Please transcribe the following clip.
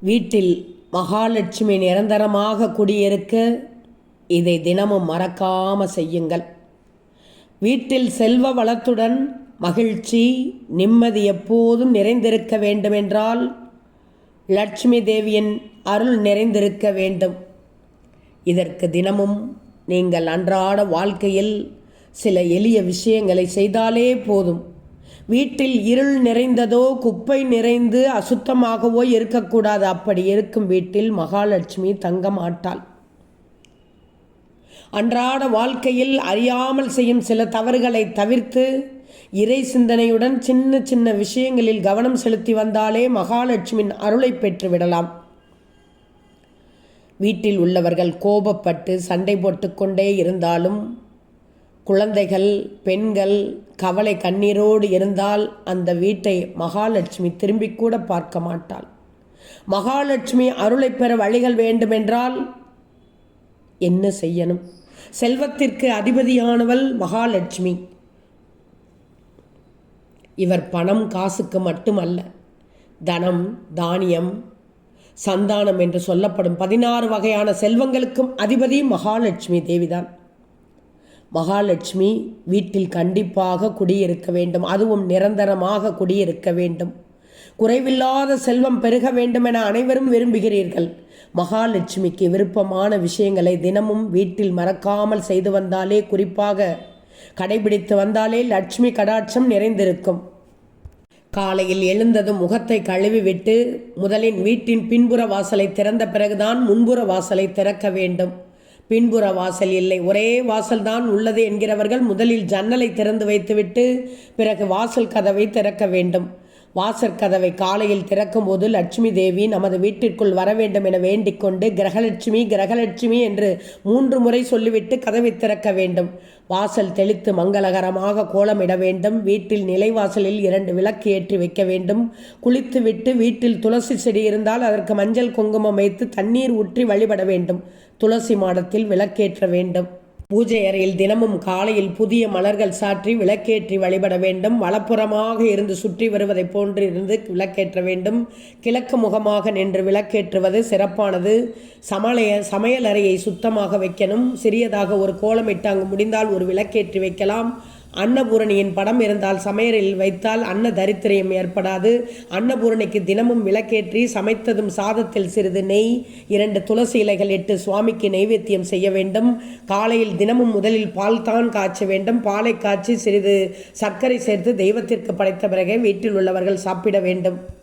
வீட்டில் மகாலட்சுமி நிரந்தரமாக குடியிருக்க இதை தினமும் மறக்காம செய்யுங்கள். வீட்டில் செல்வ வளத்துடன் மகிழ்ச்சி நிம்மதி எப்போதும் நிறைந்திருக்க வேண்டுமென்றால் லட்சுமி தேவியின் அருள் நிறைந்திருக்க வேண்டும். இதற்கு தினமும் நீங்கள் அன்றாட வாழ்க்கையில் சில எளிய விஷயங்களை செய்தாலே போதும். வீட்டில் இருள் நிறைந்ததோ குப்பை நிறைந்து அசுத்தமாகவோ இருக்கக்கூடாது. அப்படி இருக்கும் வீட்டில் மகாலட்சுமி தங்க மாட்டாள் அன்றாட வாழ்க்கையில் அறியாமல் செய்யும் சில தவறுகளை தவிர்த்து இறை சிந்தனையுடன் சின்ன சின்ன விஷயங்களில் கவனம் செலுத்தி வந்தாலே மகாலட்சுமியின் அருளை பெற்று விடலாம். வீட்டில் உள்ளவர்கள் கோபப்பட்டு சண்டை போட்டுக்கொண்டே இருந்தாலும் குழந்தைகள் பெண்கள் கவலை கண்ணீரோடு இருந்தால் அந்த வீட்டை மகாலட்சுமி திரும்பி கூட பார்க்க மாட்டாள். மகாலட்சுமி அருளை பெற வழிகள் வேண்டுமென்றால் என்ன செய்யணும்? செல்வத்திற்கு அதிபதியானவள் மகாலட்சுமி. இவர் பணம் காசுக்கு மட்டுமல்ல தனம் தானியம் சந்தானம் என்று சொல்லப்படும் பதினாறு வகையான செல்வங்களுக்கும் அதிபதி மகாலட்சுமி தேவிதான். மகாலட்சுமி வீட்டில் கண்டிப்பாக குடியிருக்க வேண்டும். அதுவும் நிரந்தரமாக குடியிருக்க வேண்டும். குறைவில்லாத செல்வம் பெருக வேண்டும் என அனைவரும் விரும்புகிறீர்கள். மகாலட்சுமிக்கு விருப்பமான விஷயங்களை தினமும் வீட்டில் மறக்காமல் செய்து வந்தாலே குறிப்பாக கடைபிடித்து வந்தாலே லட்சுமி கடாட்சம் நிறைந்திருக்கும். காலையில் எழுந்ததும் முகத்தை கழுவிவிட்டு முதலின் வீட்டின் பின்புற வாசலை திறந்த பிறகுதான் முன்புற வாசலை திறக்க வேண்டும். பின்புற வாசல் இல்லை. ஒரே வாசல்தான் உள்ளது என்கிறவர்கள் முதலில் ஜன்னலை திறந்து வைத்துவிட்டு பிறகு வாசல் கதவை திறக்க வேண்டும். வாசற்கதவை காலையில் திறக்கும்போது லட்சுமி தேவி நமது வீட்டிற்குள் வர வேண்டும் என வேண்டிக்கொண்டு கிரகலட்சுமி கிரகலட்சுமி என்று மூன்று முறை சொல்லிவிட்டு கதவை திறக்க வேண்டும். வாசல் தெளித்து மங்களகரமாக கோலமிட வேண்டும். வீட்டில் நிலைவாசலில் இரண்டு விளக்கு ஏற்றி வைக்க வேண்டும். குளித்துவிட்டு வீட்டில் துளசி செடி இருந்தால் அதற்கு மஞ்சள் குங்குமம் வைத்து தண்ணீர் ஊற்றி வழிபட வேண்டும். துளசி மாடத்தில் விளக்கேற்ற வேண்டும். பூஜை அறையில் தினமும் காலையில் புதிய மலர்கள் சாற்றி விளக்கேற்றி வழிபட வேண்டும். வலப்புறமாக இருந்து சுற்றி வருவதைப் போன்று இருந்து விளக்கேற்ற வேண்டும். கிழக்கு முகமாக நின்று விளக்கேற்றுவது சிறப்பானது. சமலைய சமையல் அறையை சுத்தமாக வைக்கணும். சிறியதாக ஒரு கோலமிட்டு அங்கு முடிந்தால் ஒரு விளக்கேற்றி வைக்கலாம். அன்னபூரணியின் படம் இருந்தால் சமையலில் வைத்தால் அன்ன தரித்திரியம் ஏற்படாது. அன்னபூரணிக்கு தினமும் விளக்கேற்றி சமைத்ததும் சாதத்தில் சிறிது நெய் இரண்டு துளசி இலைகள் இட்டு சுவாமிக்கு நைவேத்தியம் செய்ய வேண்டும். காலையில் தினமும் முதலில் பால் தான் காய்ச்ச வேண்டும். பாலை காய்ச்சி சிறிது சர்க்கரை சேர்த்து தெய்வத்திற்கு படைத்த பிறகே வீட்டில் உள்ளவர்கள் சாப்பிட வேண்டும்.